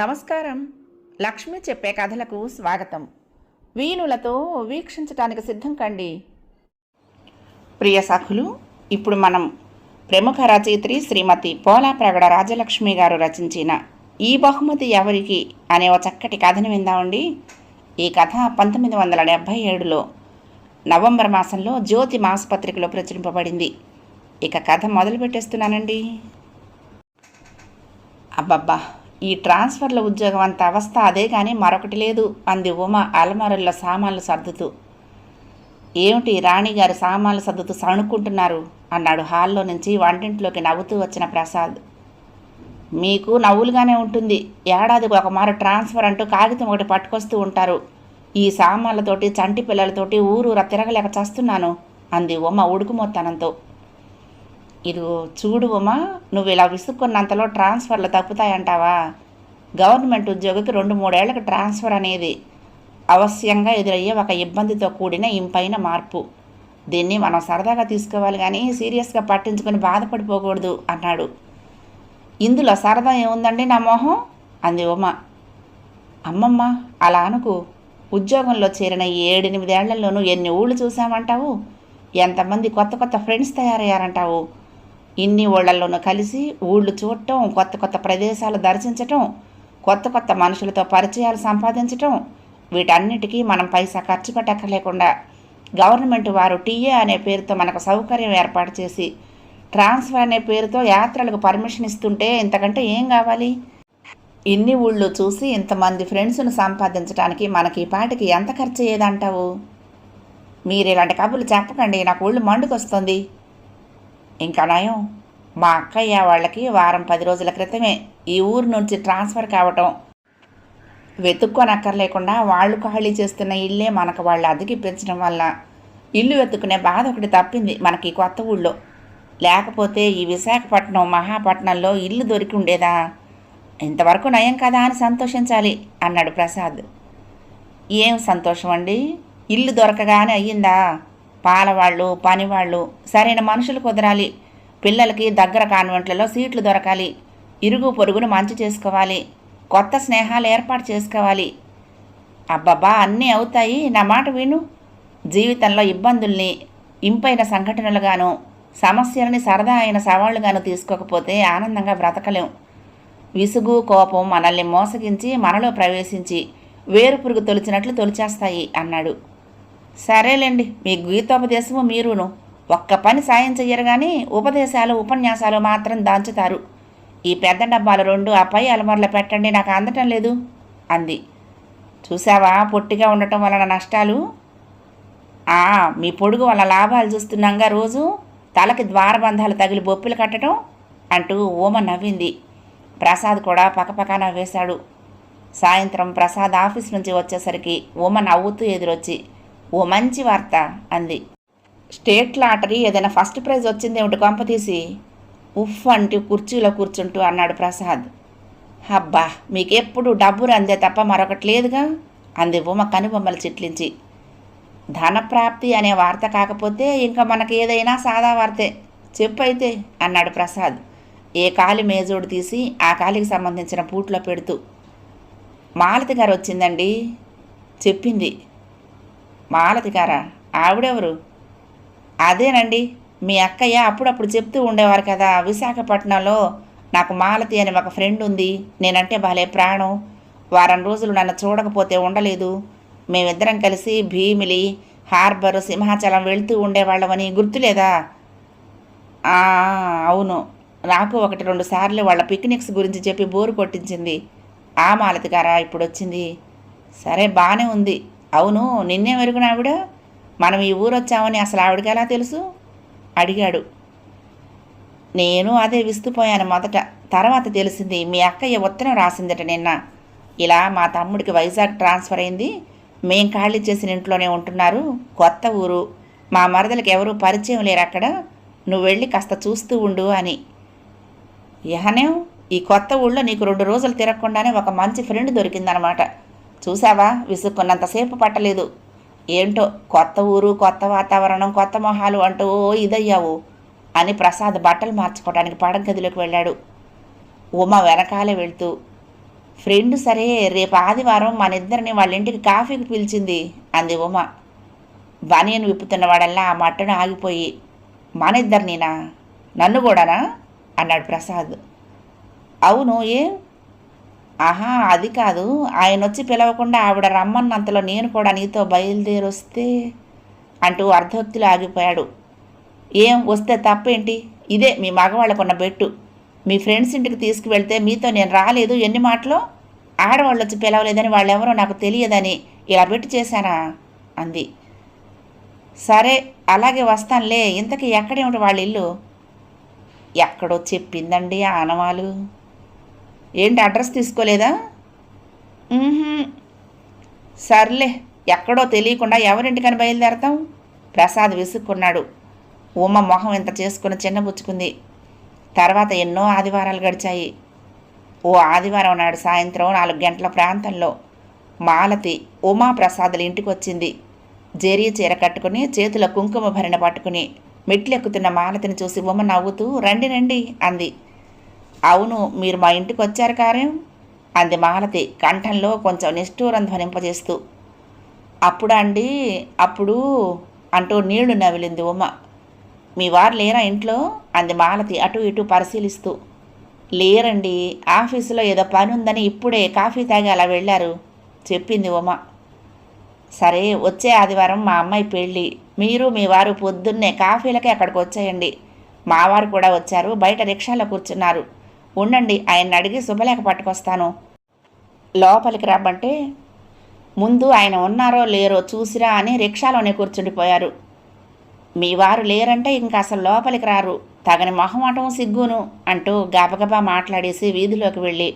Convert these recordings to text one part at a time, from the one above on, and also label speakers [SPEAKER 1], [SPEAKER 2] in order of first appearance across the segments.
[SPEAKER 1] నమస్కారం. లక్ష్మి చెప్పే కథలకు స్వాగతం. వీణులతో వీక్షించటానికి సిద్ధం కండి. ప్రియ సఖులు ఇప్పుడు మనం ప్రముఖ రచయిత్రి శ్రీమతి పోలాప్రగడ రాజలక్ష్మి గారు రచించిన ఈ బహుమతి ఎవరికి అనే ఒక చక్కటి కథను విందామండి. ఈ కథ పంతొమ్మిది వందల డెబ్భై ఏడులో నవంబర్ మాసంలో జ్యోతి మాసపత్రికలో ప్రచురింపబడింది. ఇక కథ మొదలు పెట్టేస్తున్నానండి అబ్బబ్బా! ఈ ట్రాన్స్ఫర్ల ఉద్యోగం అంత అవస్థ అదే కానీ మరొకటి లేదు అంది ఉమ అలమారుల్లో సామాన్లు సర్దుతూ. ఏమిటి రాణిగారు సామాన్లు సర్దుతూ సణుక్కుంటున్నారు? అన్నాడు హాల్లో నుంచి వంటింట్లోకి నవ్వుతూ వచ్చిన ప్రసాద్. మీకు నవ్వులుగానే ఉంటుంది. ఏడాదికి ఒక మారు ట్రాన్స్ఫర్ అంటూ కాగితం ఒకటి పట్టుకొస్తూ ఉంటారు. ఈ సామాన్లతోటి చంటి పిల్లలతోటి ఊరూర తిరగలేక చస్తున్నాను అంది ఉమ ఉడుకుమొత్తనంతో. ఇదిగో చూడు ఉమా నువ్వు ఇలా విసుక్కున్నంతలో ట్రాన్స్ఫర్లు తప్పుతాయంటావా? గవర్నమెంట్ ఉద్యోగికి రెండు మూడేళ్ళకు ట్రాన్స్ఫర్ అనేది అవశ్యంగా ఎదురయ్యే ఒక ఇబ్బందితో కూడిన ఇంపైన మార్పు. దీన్ని మనం సరదాగా తీసుకోవాలి కానీ సీరియస్గా పట్టించుకొని బాధపడిపోకూడదు అన్నాడు. ఇందులో సరదా ఏముందండి నా మొహం? అంది ఉమ. అమ్మమ్మ అలా అనుకు. ఉద్యోగంలో చేరిన ఏడెనిమిదేళ్ళలోనూ ఎన్ని ఊళ్ళు చూసామంటావు ఎంతమంది కొత్త కొత్త ఫ్రెండ్స్ తయారయ్యారంటావు? ఇన్ని ఊళ్ళల్లోనూ కలిసి ఊళ్ళు చూడటం కొత్త కొత్త ప్రదేశాలు దర్శించటం కొత్త కొత్త మనుషులతో పరిచయాలు సంపాదించటం వీటన్నిటికీ మనం పైసా ఖర్చు పెట్టక్కర్లేకుండా గవర్నమెంట్ వారు టీఏ అనే పేరుతో మనకు సౌకర్యం ఏర్పాటు చేసి ట్రాన్స్ఫర్ అనే పేరుతో యాత్రలకు పర్మిషన్ ఇస్తుంటే ఇంతకంటే ఏం కావాలి? ఇన్ని ఊళ్ళు చూసి ఇంతమంది ఫ్రెండ్స్ను సంపాదించడానికి మనకి ఈ పాటికి ఎంత ఖర్చు అయ్యేదంటావు? మీరు ఇలాంటి కబుర్లు చెప్పకండి నాకు ఊళ్ళు మండుకొస్తుంది. ఇంకా నయం. మా అక్కయ్య వాళ్ళకి వారం పది రోజుల క్రితమే ఈ ఊరు నుంచి ట్రాన్స్ఫర్ కావటం. వెతుక్కోనక్కర్లేకుండా వాళ్ళు ఖాళీ చేస్తున్న ఇల్లే మనకు వాళ్ళు అద్దెకిప్పించడం వల్ల ఇల్లు వెతుక్కునే బాధ ఒకటి తప్పింది మనకి కొత్త ఊళ్ళో. లేకపోతే ఈ విశాఖపట్నం మహాపట్నంలో ఇల్లు దొరికి ఉండేదా? ఇంతవరకు నయం కదా అని సంతోషించాలి అన్నాడు ప్రసాద్. ఏం సంతోషం అండి ఇల్లు దొరకగానే అయ్యిందా? పాలవాళ్ళు పనివాళ్ళు సరైన మనుషులు కుదరాలి. పిల్లలకి దగ్గర కాన్వెంట్లలో సీట్లు దొరకాలి. ఇరుగు పొరుగును మంచి చేసుకోవాలి. కొత్త స్నేహాలు ఏర్పాటు చేసుకోవాలి. అబ్బబ్బా అన్నీ అవుతాయి. నా మాట విను. జీవితంలో ఇబ్బందుల్ని ఇంపైన సంఘటనలుగాను సమస్యలని సరదా అయిన సవాళ్ళుగాను తీసుకోకపోతే ఆనందంగా బ్రతకలేం. విసుగు కోపం మనల్ని మోసగించి మనలో ప్రవేశించి వేరు పురుగు తొలిచినట్లు తొలిచేస్తాయి అన్నాడు. సరేలేండి మీ గీతోపదేశము మీరును. ఒక్క పని సాయం చెయ్యరు కానీ ఉపదేశాలు ఉపన్యాసాలు మాత్రం దాంచుతారు. ఈ పెద్ద డబ్బాలు రెండు ఆ పై అలమరలో పెట్టండి నాకు అందటం లేదు అంది. చూసావా పొట్టిగా ఉండటం వలన నష్టాలు? ఆ మీ పొడుగు వల్ల లాభాలు చూస్తున్నాగా రోజు? తలకి ద్వారబంధాలు తగిలి బొప్పులు కట్టడం అంటూ ఓమ నవ్వింది. ప్రసాద్ కూడా పక్కపక్క నవ్వేశాడు సాయంత్రం ప్రసాద్ ఆఫీస్ నుంచి వచ్చేసరికి ఓమ నవ్వుతూ ఎదురొచ్చి ఓ మంచి వార్త అంది. స్టేట్ లాటరీ ఏదైనా ఫస్ట్ ప్రైజ్ వచ్చిందేమిటి కొంపతీసి ఉఫ్ అంటూ కుర్చీలో కూర్చుంటూ అన్నాడు ప్రసాద్. అబ్బా మీకెప్పుడు డబ్బు రందే తప్ప మరొకటి లేదుగా? అంది ఉమ కనుబొమ్మలు చిట్లించి. ధనప్రాప్తి అనే వార్త కాకపోతే ఇంకా మనకి ఏదైనా సాదా వార్తే. చెప్పు అయితే అన్నాడు ప్రసాద్. ఏ కాలి మేజోడు తీసి ఆ కాలికి సంబంధించిన పూట్లో పెడుతూ. మాలతి గారు వచ్చిందండి? చెప్పింది. మాలతి గారా ఆవిడెవరు? అదేనండి. మీ అక్కయ్య అప్పుడప్పుడు చెప్తూ ఉండేవారు కదా విశాఖపట్నంలో. నాకు మాలతి అని ఒక ఫ్రెండ్ ఉంది. నేనంటే భలే ప్రాణం. వారం రోజులు నన్ను చూడకపోతే ఉండలేదు. మేమిద్దరం కలిసి భీమిలి హార్బర్ సింహాచలం వెళ్తూ ఉండేవాళ్ళమని గుర్తులేదా? అవును. నాకు ఒకటి రెండు సార్లు వాళ్ళ పిక్నిక్స్ గురించి చెప్పి బోరు కొట్టించింది. ఆ మాలతి గారా ఇప్పుడు వచ్చింది సరే బాగానే ఉంది. అవును నిన్నే మెరుగున ఆవిడ? మనం ఈ ఊరు వచ్చామని అసలు ఆవిడకి ఎలా తెలుసు? అడిగాడు. నేను అదే విస్తుపోయాను మొదట. తర్వాత తెలిసింది మీ అక్కయ్య ఉత్తరం రాసిందట నిన్న. ఇలా మా తమ్ముడికి వైజాగ్ ట్రాన్స్ఫర్ అయింది. మేం ఖాళీ చేసిన ఇంట్లోనే ఉంటున్నారు. కొత్త ఊరు. మా మరదలకి ఎవరూ పరిచయం లేరు అక్కడ. నువ్వు వెళ్ళి కాస్త చూస్తూ ఉండు అని. యహనేం ఈ కొత్త ఊళ్ళో నీకు రెండు రోజులు తిరగకుండానే ఒక మంచి ఫ్రెండ్ దొరికిందనమాట. చూసావా విసుక్కున్నంతసేపు పట్టలేదు. ఏంటో కొత్త ఊరు కొత్త వాతావరణం కొత్త మొహాలు అంటూ ఓ ఇదయ్యావు అని ప్రసాద్ బట్టలు మార్చుకోవడానికి పడగదిలోకి వెళ్ళాడు. ఉమ వెనకాలే వెళ్తూ ఫ్రెండ్ సరే రేపు ఆదివారం మన ఇద్దరిని వాళ్ళ ఇంటికి కాఫీకి పిలిచింది అంది ఉమ. బనియన్ విప్పుతున్నవాడల్లా ఆ మట్టను ఆగిపోయి మన ఇద్దరినీనా నన్ను కూడానా? అన్నాడు ప్రసాద్. అవును ఏ ఆహా అది కాదు. ఆయన వచ్చి పిలవకుండా ఆవిడ రమ్మన్నంతలో నేను కూడా నీతో బయలుదేరొస్తే అంటూ అర్ధోక్తిలో ఆగిపోయాడు. ఏం వస్తే తప్పేంటి? ఇదే మీ మగవాళ్ళకున్న బెట్టు. మీ ఫ్రెండ్స్ ఇంటికి తీసుకువెళ్తే మీతో నేను రాలేదు. ఎన్ని మాటలు? ఆడవాళ్ళు వచ్చి పిలవలేదని వాళ్ళెవరో నాకు తెలియదని ఇలా పెట్టి చేశానా? అంది. సరే అలాగే వస్తానులే. ఇంతకీ ఎక్కడేమిటి వాళ్ళ ఇల్లు ఎక్కడో చెప్పిందండి ఆ ఆనవాలు. ఏంటి అడ్రస్ తీసుకోలేదా? సర్లే ఎక్కడో తెలియకుండా ఎవరింటికని బయలుదేరతాం? ప్రసాద్ విసుక్కున్నాడు. ఉమ్మ మొహం ఇంత చేసుకుని చిన్నబుచ్చుకుంది. తర్వాత ఎన్నో ఆదివారాలు గడిచాయి. ఓ ఆదివారం నాడు సాయంత్రం నాలుగు గంటల ప్రాంతంలో మాలతి ఉమాప్రసాదుల ఇంటికి వచ్చింది. జెరీ చీర కట్టుకుని చేతిలో కుంకుమ భరణ పట్టుకుని మెట్లెక్కుతున్న మాలతిని చూసి ఉమ్మ నవ్వుతూ రండి రండి అంది. అవును మీరు మా ఇంటికి వచ్చారు కారేం అంది మహాలతి కంఠంలో కొంచెం నిష్ఠూరం ధ్వనింపజేస్తూ. అప్పుడా అండి అప్పుడు అంటూ నీళ్ళు నవిలింది ఉమ్మ మీ వారు లేరా ఇంట్లో? అంది మాలతి అటు ఇటు పరిశీలిస్తూ. లేరండి ఆఫీసులో ఏదో పని ఉందని ఇప్పుడే కాఫీ తాగి అలా వెళ్ళారు చెప్పింది ఉమ. సరే వచ్చే ఆదివారం మా అమ్మాయి పెళ్ళి. మీరు మీ వారు పొద్దున్నే కాఫీలకే అక్కడికి వచ్చేయండి మావారు కూడా వచ్చారు బయట రిక్షాలో కూర్చున్నారు. ఉండండి ఆయన అడిగి శుభలేఖ పట్టుకొస్తాను. లోపలికి రమ్మంటే ముందు ఆయన ఉన్నారో లేరో చూసిరా అని రిక్షాలోనే కూర్చుండిపోయారు. మీ వారు లేరంటే ఇంక అసలు లోపలికి రారు. తగని మొహమాటం సిగ్గును అంటూ గబగబా మాట్లాడేసి వీధిలోకి వెళ్ళి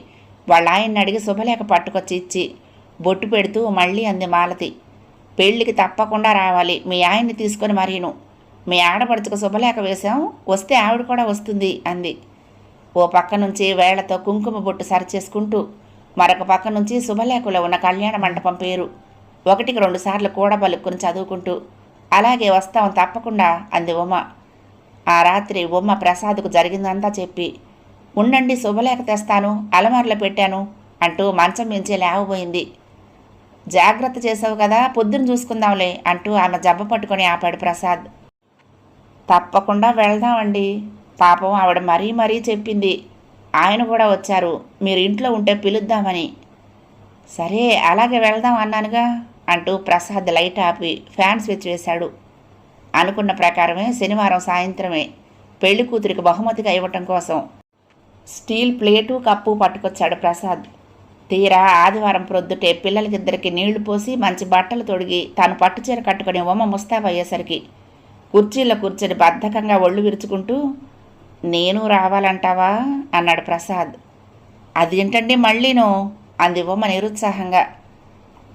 [SPEAKER 1] వాళ్ళ ఆయన్ని అడిగి శుభలేఖ పట్టుకొచ్చి ఇచ్చి బొట్టు పెడుతూ మళ్ళీ అంది మాలతి. పెళ్ళికి తప్పకుండా రావాలి మీ ఆయన్ని తీసుకొని మరీను. మీ ఆడపడుచుకు శుభలేఖ వేశాం వస్తే ఆవిడ కూడా వస్తుంది అంది. ఓ పక్క నుంచి వేళ్ళతో కుంకుమ బొట్టు సరిచేసుకుంటూ మరొక పక్క నుంచి శుభలేఖలో ఉన్న కళ్యాణ మండపం పేరు. ఒకటికి రెండు సార్లు కూడబలుక్కుని చదువుకుంటూ అలాగే వస్తాం తప్పకుండా అంది ఉమ. ఆ రాత్రి ఉమ్మ ప్రసాద్కు జరిగిందంతా చెప్పి ఉండండి శుభలేఖ తెస్తాను అలమారులో పెట్టాను అంటూ మంచం మించి లేవబోయింది. జాగ్రత్త చేసావు కదా పొద్దున చూసుకుందాంలే అంటూ ఆమె జబ్బ పట్టుకొని ఆపాడు ప్రసాద్. తప్పకుండా వెళ్దామండి పాపం ఆవిడ మరీ మరీ చెప్పింది. ఆయన కూడా వచ్చారు. మీరు ఇంట్లో ఉంటే పిలుద్దామని. సరే అలాగే వెళ్దాం అన్నానుగా అంటూ ప్రసాద్ లైట్ ఆపి ఫ్యాన్ స్విచ్ వేశాడు. అనుకున్న ప్రకారమే శనివారం సాయంత్రమే పెళ్ళి కూతురికి బహుమతిగా ఇవ్వటం కోసం స్టీల్ ప్లేటు కప్పు పట్టుకొచ్చాడు ప్రసాద్. తీరా ఆదివారం ప్రొద్దుటే పిల్లలకిద్దరికి నీళ్ళు పోసి మంచి బట్టలు తొడిగి తాను పట్టుచీర కట్టుకుని ఉమ్మ ముస్తాబయ్యేసరికి కుర్చీలో కూర్చొని బద్ధకంగా ఒళ్ళు విరుచుకుంటూ నేను రావాలంటావా? అన్నాడు ప్రసాద్. అదేంటండి మళ్ళీను అంది ఉమ్మ నిరుత్సాహంగా.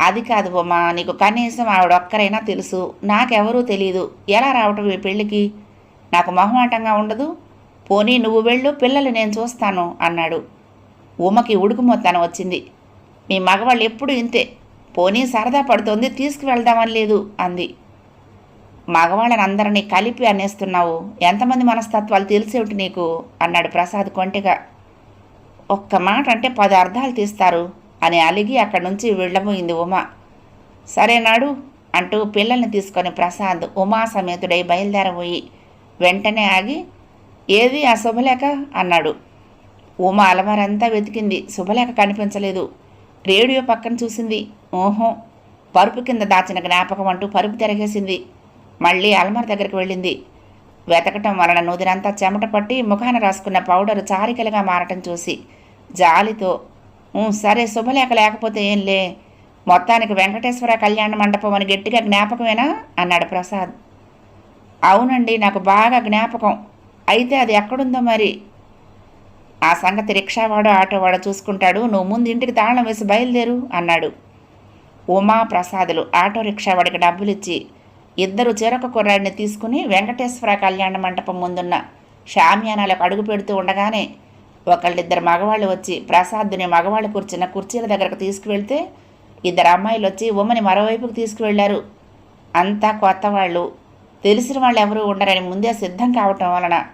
[SPEAKER 1] అది కాదు బొమ్మ నీకు కనీసం ఆవిడ ఒక్కరైనా తెలుసు. నాకెవరూ తెలియదు ఎలా రావటం ఈ పెళ్ళికి? నాకు మొహమాటంగా ఉండదు. పోనీ నువ్వు వెళ్ళు పిల్లలు నేను చూస్తాను అన్నాడు. ఉమ్మకి ఉడుకుమొత్తాను వచ్చింది. మీ మగవాళ్ళు ఎప్పుడు ఇంతే. పోనీ సరదా పడుతోంది తీసుకువెళ్దామని లేదు అంది. మగవాళ్ళని అందరినీ కలిపి అనేస్తున్నావు. ఎంతమంది మనస్తత్వాలు తెలిసేవిటి నీకు? అన్నాడు ప్రసాద్ కొంటిగా. ఒక్క మాట అంటే పది అర్థాలు తీస్తారు అని అలిగి అక్కడి నుంచి వెళ్ళబోయింది ఉమ. సరేనాడు అంటూ పిల్లల్ని తీసుకొని ప్రసాద్ ఉమా సమేతుడై బయలుదేరబోయి వెంటనే ఆగి ఏది ఆ శుభలేఖ? అన్నాడు. ఉమ అలమారంతా వెతికింది. శుభలేఖ కనిపించలేదు. రేడియో పక్కన చూసింది. ఓహో పరుపు కింద దాచిన జ్ఞాపకం అంటూ పరుపు తిరగేసింది. మళ్ళీ అల్మర్ దగ్గరికి వెళ్ళింది. వెతకటం వలన నూదినంతా చెమట పట్టి ముఖాన రాసుకున్న పౌడరు చారికలుగా మారటం చూసి జాలితో సరే శుభలేఖ లేకపోతే ఏంలే మొత్తానికి వెంకటేశ్వర కళ్యాణ మండపం అని గట్టిగా జ్ఞాపకమేనా? అన్నాడు ప్రసాద్. అవునండి నాకు బాగా జ్ఞాపకం. అయితే అది ఎక్కడుందో మరి? ఆ సంగతి రిక్షావాడో ఆటోవాడో చూసుకుంటాడు. నువ్వు ముందు ఇంటికి తాళం వేసి బయలుదేరు అన్నాడు. ఉమా ప్రసాదులు ఆటో రిక్షావాడికి డబ్బులిచ్చి ఇద్దరు చెరొక కుర్రాడిని తీసుకుని వెంకటేశ్వర కళ్యాణ మంటపం ముందున్న షామ్యానాలకు అడుగు పెడుతూ ఉండగానే ఒకళ్ళిద్దరు మగవాళ్ళు వచ్చి ప్రసాద్ని మగవాళ్ళు కూర్చున్న కుర్చీల దగ్గరకు తీసుకువెళ్తే ఇద్దరు అమ్మాయిలు వచ్చి ఉమ్మని మరోవైపుకు తీసుకువెళ్ళారు. అంతా కొత్త వాళ్ళు. తెలిసిన వాళ్ళు ఎవరూ ఉండరని ముందే సిద్ధం కావటం వలన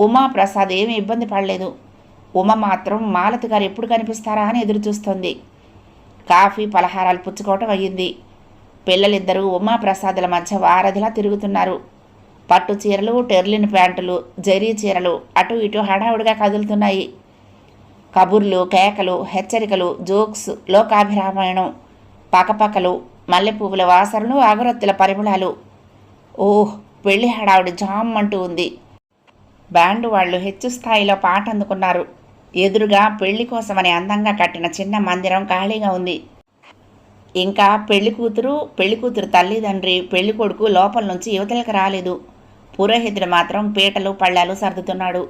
[SPEAKER 1] ఉమా ప్రసాద్ ఏమీ ఇబ్బంది పడలేదు. ఉమ మాత్రం మాలతి గారు ఎప్పుడు కనిపిస్తారా అని ఎదురు చూస్తోంది కాఫీ పలహారాలు పుచ్చుకోవటం అయ్యింది. పిల్లలిద్దరూ ఉమాప్రసాదుల మధ్య వారధిలా తిరుగుతున్నారు. పట్టు చీరలు టెర్లిన్ ప్యాంటులు జరీ చీరలు అటు ఇటు హడావుడిగా కదులుతున్నాయి. కబుర్లు కేకలు హెచ్చరికలు జోక్స్ లోకాభిరామాయణం పకపకలు మల్లెపువ్వుల వాసనలు అగరొత్తుల పరిమళాలు. ఓహ్ పెళ్ళి హడావుడి జామ్ అంటూ ఉంది. బ్యాండ్ వాళ్ళు హెచ్చు స్థాయిలో పాట అందుకున్నారు ఎదురుగా పెళ్ళి కోసమని అందంగా కట్టిన చిన్న మందిరం ఖాళీగా ఉంది. ఇంకా పెళ్ళి కూతురు పెళ్ళి కూతురు తల్లిదండ్రి పెళ్ళి కొడుకు లోపల నుంచి యువతలకు రాలేదు. పురోహితుడు మాత్రం పీటలు పళ్ళాలు సర్దుతున్నాడు.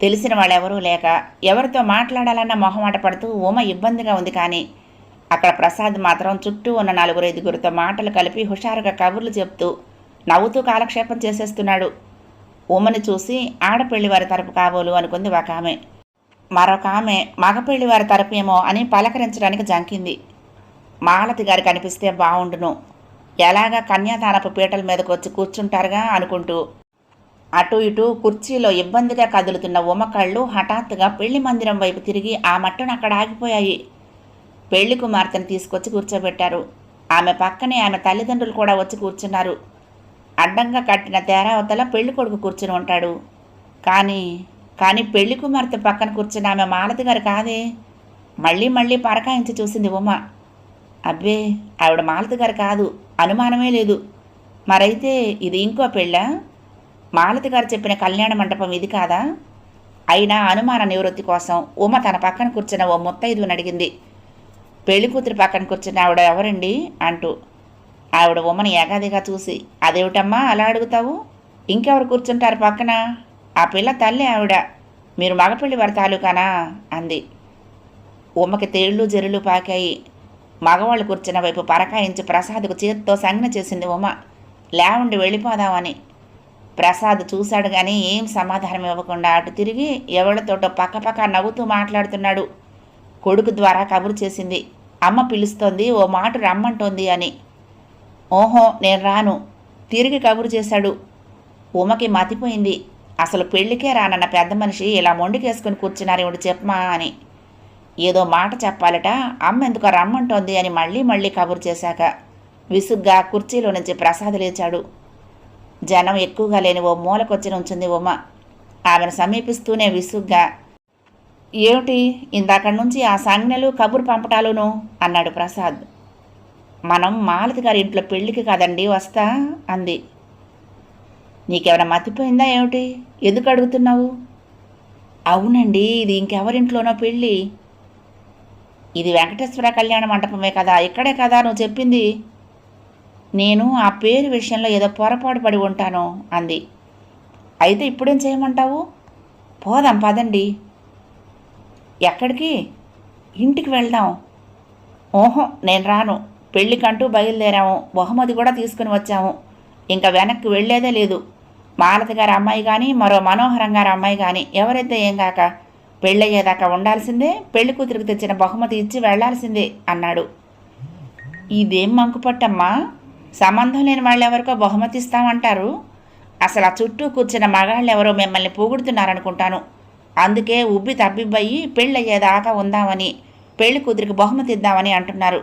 [SPEAKER 1] తెలిసిన వాళ్ళెవరూ లేక ఎవరితో మాట్లాడాలన్న మొహమాట పడుతూ ఉమ ఇబ్బందిగా ఉంది కానీ అక్కడ ప్రసాద్ మాత్రం చుట్టూ ఉన్న నలుగురు ఐదుగురితో మాటలు కలిపి హుషారుగా కబుర్లు చెప్తూ నవ్వుతూ కాలక్షేపం చేసేస్తున్నాడు. ఉమని చూసి ఆడపెళ్ళి వారి తరపు కాబోలు అనుకుంది ఒక ఆమె. మరొక ఆమె మగపెళ్ళి వారి తరపు ఏమో అని పలకరించడానికి జంకింది. మాలతి గారు కనిపిస్తే బావుండును. ఎలాగా కన్యాదానపు పీటల మీదకు వచ్చి కూర్చుంటారుగా అనుకుంటూ. అటు ఇటు కుర్చీలో ఇబ్బందిగా కదులుతున్న ఉమకళ్ళు హఠాత్తుగా పెళ్ళి మందిరం వైపు తిరిగి ఆ మట్టును అక్కడ ఆగిపోయాయి. పెళ్ళి కుమార్తెను తీసుకొచ్చి కూర్చోబెట్టారు. ఆమె పక్కనే ఆమె తల్లిదండ్రులు కూడా వచ్చి కూర్చున్నారు. అడ్డంగా కట్టిన తేరావతల పెళ్ళి కొడుకు కూర్చుని ఉంటాడు. కానీ కానీ పెళ్ళి కుమార్తె పక్కన కూర్చున్న ఆమె మాలతి గారు కాదే? మళ్ళీ మళ్ళీ పరకాయించి చూసింది ఉమ. అబ్బే ఆవిడ మాలతి గారు కాదు అనుమానమే లేదు. మరైతే ఇది ఇంకో పెళ్ళ? మాలతి గారు చెప్పిన కళ్యాణ మండపం ఇది కాదా? అయినా అనుమాన నివృత్తి కోసం ఉమ తన పక్కన కూర్చున్న ఓ ముత్తైదుని అడిగింది. పెళ్ళి కూతురి పక్కన కూర్చున్న ఆవిడ ఎవరండి? అంటూ. ఆవిడ ఉమ్మని ఏగాదిగా చూసి అదేమిటమ్మా అలా అడుగుతావు? ఇంకెవరు కూర్చుంటారు పక్కన? ఆ పిల్ల తల్లి ఆవిడ. మీరు మగపెళ్ళి వారి తాలూకానా? అంది. ఉమ్మకి తేళ్ళు జరులు పాకాయి. మగవాళ్ళు కూర్చున్న వైపు పరకాయించి ప్రసాద్కు చేత్తో సంజ్ఞ చేసింది ఉమ. లేవండి వెళ్ళిపోదామని. ప్రసాద్ చూశాడు కానీ ఏం సమాధానం ఇవ్వకుండా అటు తిరిగి ఎవరితోటో పక్కపక్క నవ్వుతూ మాట్లాడుతున్నాడు. కొడుకు ద్వారా కబురు చేసింది. అమ్మ పిలుస్తోంది ఓ మాట రమ్మంటోంది అని. ఓహో నేను రాను. తిరిగి కబురు చేశాడు. ఉమకి మతిపోయింది. అసలు పెళ్ళికే రానన్న పెద్ద మనిషి ఇలా మొండికేసుకుని కూర్చున్నారు చెప్పమా అని. ఏదో మాట చెప్పాలట అమ్మ ఎందుకు రమ్మంటోంది అని మళ్ళీ మళ్ళీ కబురు చేశాక విసుగ్గా కుర్చీలో నుంచి ప్రసాద్ లేచాడు. జనం ఎక్కువగా లేని ఓ మూలకొచ్చి ఉంచింది ఉమ. ఆమెను సమీపిస్తూనే విసుగ్గా ఏమిటి ఇందాకడి నుంచి ఆ సంజ్ఞలు కబురు పంపటాలును? అన్నాడు ప్రసాద్. మనం మాలతి గారి ఇంట్లో పెళ్ళికి కాదండి వస్తా అంది. నీకేమైనా మతిపోయిందా ఏమిటి? ఎందుకు అడుగుతున్నావు? అవునండి ఇది ఇంకెవరింట్లోనో పెళ్ళి. ఇది వెంకటేశ్వర కళ్యాణ మంటపమే కదా ఇక్కడే కదా నువ్వు చెప్పింది? నేను ఆ పేరు విషయంలో ఏదో పొరపాటు పడి ఉంటాను అంది. అయితే ఇప్పుడేం చేయమంటావు? పోదాం పదండి. ఎక్కడికి? ఇంటికి వెళ్దాం. ఓహో నేను రాను. పెళ్ళికంటూ బయలుదేరాము. బహుమతి కూడా తీసుకుని వచ్చాము. ఇంకా వెనక్కి వెళ్ళేదే లేదు. మాలతి గారి అమ్మాయి కానీ మరో మనోహరం గారి అమ్మాయి కానీ ఎవరైతే ఏం కాక పెళ్ళయ్యేదాకా ఉండాల్సిందే పెళ్ళి కూతురికి తెచ్చిన బహుమతి ఇచ్చి వెళ్ళాల్సిందే అన్నాడు. ఇదేం మంకుపట్టమ్మా? సంబంధం లేని వాళ్ళు ఎవరికో బహుమతి ఇస్తామంటారు. అసలు ఆ చుట్టూ కూర్చున్న మగాళ్ళు ఎవరో మిమ్మల్ని పొగుడుతున్నారనుకుంటాను. అందుకే ఉబ్బి తబ్బిబ్బయి పెళ్ళయ్యేదాకా ఉందామని పెళ్ళి కూతురికి బహుమతి ఇద్దామని అంటున్నారు.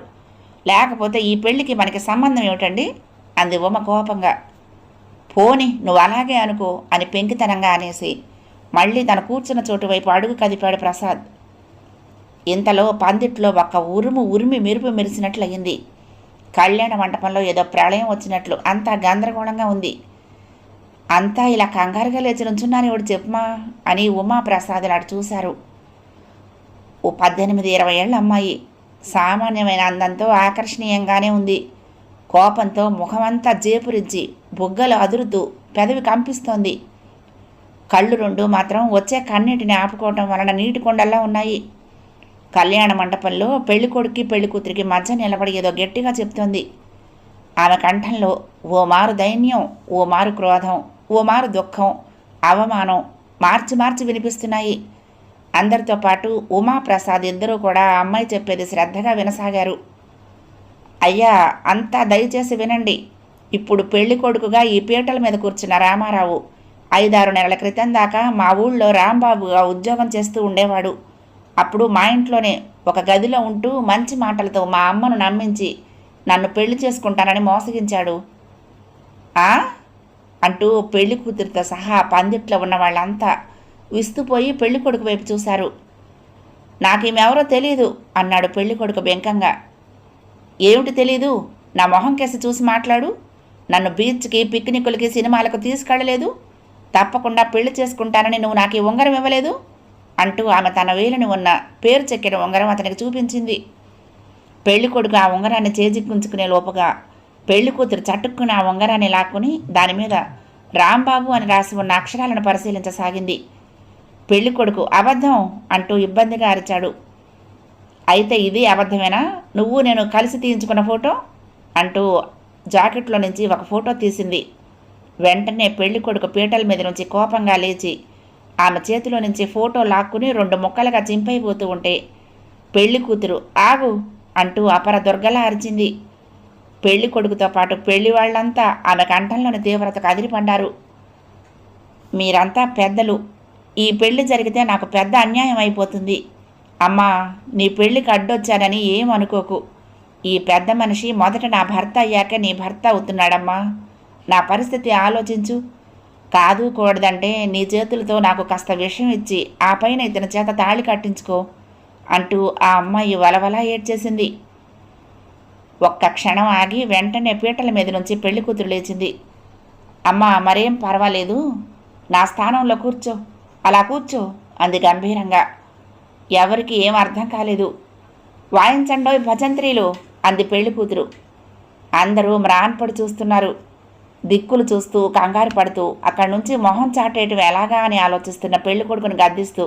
[SPEAKER 1] లేకపోతే ఈ పెళ్ళికి మనకి సంబంధం ఏమిటండి? అంది ఉమ కోపంగా. పోని నువ్వు అలాగే అనుకో అని పెంకితనంగా అనేసి మళ్ళీ తన కూర్చున్న చోటు వైపు అడుగు కదిపాడు ప్రసాద్. ఇంతలో పందిట్లో ఒక్క ఉరుము ఉరిమి మెరుపు మెరిసినట్లయింది కళ్యాణ మంటపంలో ఏదో ప్రళయం వచ్చినట్లు అంతా గందరగోళంగా ఉంది. అంతా ఇలా కంగారుగా లేచి నుంచున్నాను ఇవిడు చెప్పమా అని ఉమా ప్రసాద్ అటు చూశారు. ఓ పద్దెనిమిది ఇరవై ఏళ్ళ అమ్మాయి. సామాన్యమైన అందంతో ఆకర్షణీయంగానే ఉంది. కోపంతో ముఖమంతా జేపురించి బుగ్గలు అదురుతూ పెదవి కంపిస్తోంది. కళ్ళు రెండు మాత్రం వచ్చే కన్నీటిని ఆపుకోవటం వలన నీటి కొండల్లా ఉన్నాయి. కళ్యాణ మండపంలో పెళ్ళి కొడుక్కి పెళ్ళి కూతురికి మధ్య నిలబడి ఏదో గట్టిగా చెప్తోంది. ఆమె కంఠంలో ఓ మారు దైన్యం ఓ మారు క్రోధం ఓ మారు దుఃఖం అవమానం మార్చి మార్చి వినిపిస్తున్నాయి. అందరితో పాటు ఉమాప్రసాద్ ఇద్దరూ కూడా ఆ అమ్మాయి చెప్పేది శ్రద్ధగా వినసాగారు. అయ్యా అంతా దయచేసి వినండి. ఇప్పుడు పెళ్ళి కొడుకుగా ఈ పీటల మీద కూర్చున్న రామారావు ఐదారు నెలల క్రితం దాకా మా ఊళ్ళో రాంబాబుగా ఉద్యోగం చేస్తూ ఉండేవాడు. అప్పుడు మా ఇంట్లోనే ఒక గదిలో ఉంటూ మంచి మాటలతో మా అమ్మను నమ్మించి నన్ను పెళ్ళి చేసుకుంటానని మోసగించాడు. ఆ? అంటూ పెళ్ళి కూతురితో సహా పందిట్లో ఉన్న వాళ్ళంతా విస్తుపోయి పెళ్ళి కొడుకు వైపు చూశారు. నాకేమెవరో తెలియదు అన్నాడు పెళ్ళి కొడుకు బెంకంగా. ఏమిటి తెలీదు? నా మొహం కేసి చూసి మాట్లాడు. నన్ను బీచ్కి పిక్నిక్లకి సినిమాలకు తీసుకెళ్ళలేదు. తప్పకుండా పెళ్ళి చేసుకుంటానని నువ్వు నాకు ఈ ఉంగరం ఇవ్వలేదు? అంటూ ఆమె తన వేలిని ఉన్న పేరు చెక్కిన ఉంగరం అతనికి చూపించింది. పెళ్ళి కొడుకు ఆ ఉంగరాన్ని చేజిక్కుంచుకునే లోపుగా పెళ్ళి కూతురు చటుక్కున ఆ ఉంగరాన్ని లాక్కుని దాని మీద రాంబాబు అని రాసి ఉన్న అక్షరాలను పరిశీలించసాగింది. పెళ్ళి కొడుకు అబద్ధం అంటూ ఇబ్బందిగా అరిచాడు. అయితే ఇది అబద్ధమేనా? నువ్వు నేను కలిసి తీయించుకున్న ఫోటో? అంటూ జాకెట్లో నుంచి ఒక ఫోటో తీసింది. వెంటనే పెళ్ళి కొడుకు పీటల మీద నుంచి కోపంగా లేచి ఆమె చేతిలో నుంచి ఫోటో లాక్కుని రెండు ముక్కలుగా చింపైపోతూ ఉంటే పెళ్ళి కూతురు ఆగు అంటూ అపర దుర్గలా అరిచింది. పెళ్ళి కొడుకుతో పాటు పెళ్ళి వాళ్ళంతా ఆమె కంఠంలోని తీవ్రతకు అదిరిపడ్డారు. మీరంతా పెద్దలు. ఈ పెళ్ళి జరిగితే నాకు పెద్ద అన్యాయం అయిపోతుంది. అమ్మా నీ పెళ్ళికి అడ్డొచ్చానని ఏం అనుకోకు ఈ పెద్ద మనిషి మొదట నా భర్త అయ్యాక నీ భర్త అవుతున్నాడమ్మా. నా పరిస్థితి ఆలోచించు. కాదు కూడదంటే నీ చేతులతో నాకు కాస్త విషయం ఇచ్చి ఆ పైన ఇతని చేత తాళి కట్టించుకో అంటూ ఆ అమ్మాయి వలవలా ఏడ్చేసింది. ఒక్క క్షణం ఆగి వెంటనే పీటల మీద నుంచి పెళ్ళి కూతురు లేచింది. అమ్మ మరేం పర్వాలేదు. నా స్థానంలో కూర్చో. అలా కూర్చో అంది గంభీరంగా. ఎవరికి ఏం అర్థం కాలేదు. వాయించండోయ్ భజంత్రీలు అంది పెళ్ళి కూతురు. అందరూ మ్రాన్పడి చూస్తున్నారు. దిక్కులు చూస్తూ కంగారు పడుతూ అక్కడి నుంచి మొహం చాటేయటం ఎలాగా అని ఆలోచిస్తున్న పెళ్ళి కొడుకుని గద్దిస్తూ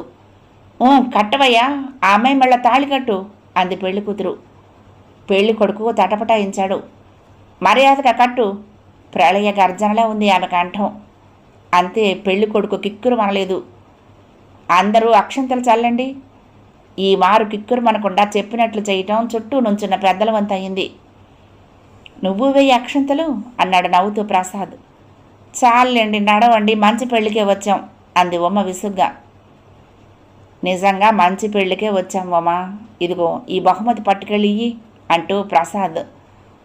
[SPEAKER 1] ఓ కట్టవయ్యా ఆ అమ్మాయి మళ్ళా తాళి కట్టు అంది పెళ్ళి కూతురు. పెళ్ళి కొడుకు తటపటాయించాడు. మర్యాదగా కట్టు ప్రళయ గర్జనలా ఉంది ఆమె కంఠం. అంతే పెళ్ళి కొడుకు కిక్కురు మనలేదు. అందరూ అక్షంతలు చల్లండి. ఈ మారు కిక్కురు మనకుండా చెప్పినట్లు చేయటం చుట్టూ నుంచున్న పెద్దల వంతయింది నువ్వు వెయ్యి అక్షంతలు? అన్నాడు నవ్వుతూ ప్రసాద్. చాలండి నడవండి మంచి పెళ్ళికే వచ్చాం అంది ఉమ్మ విసుగ్గా. నిజంగా మంచి పెళ్ళికే వచ్చాం ఉమ్మ ఇదిగో ఈ బహుమతి పట్టుకెళ్ళియ్యి అంటూ ప్రసాద్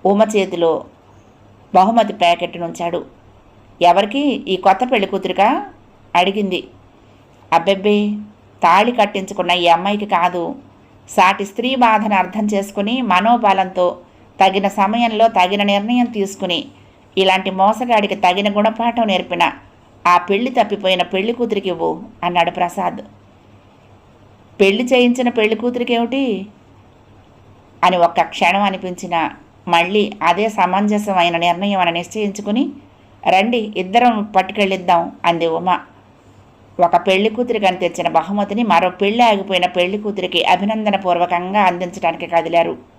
[SPEAKER 1] ఉమ్మ చేతిలో బహుమతి ప్యాకెట్ నుంచాడు. ఎవరికి? ఈ కొత్త పెళ్ళి కూతురికా? అడిగింది. అబ్బెబ్బే తాళి కట్టించుకున్న ఈ అమ్మాయికి కాదు. సాటి స్త్రీ బాధను అర్థం చేసుకుని మనోబలంతో తగిన సమయంలో తగిన నిర్ణయం తీసుకుని ఇలాంటి మోసగాడికి తగిన గుణపాఠం నేర్పిన ఆ పెళ్ళి తప్పిపోయిన పెళ్ళి కూతురికివ్వు అన్నాడు ప్రసాద్. పెళ్ళి చేయించిన పెళ్ళి కూతురికేమిటి అని ఒక్క క్షణం అనిపించిన మళ్ళీ అదే సమంజసమైన నిర్ణయం అని నిశ్చయించుకుని రండి ఇద్దరం పట్టుకెళ్ళిద్దాం అంది ఉమ. ఒక పెళ్ళి కూతురికి అని తెచ్చిన బహుమతిని మరో పెళ్ళి ఆగిపోయిన పెళ్ళి కూతురికి అభినందనపూర్వకంగా అందించడానికి కదిలారు.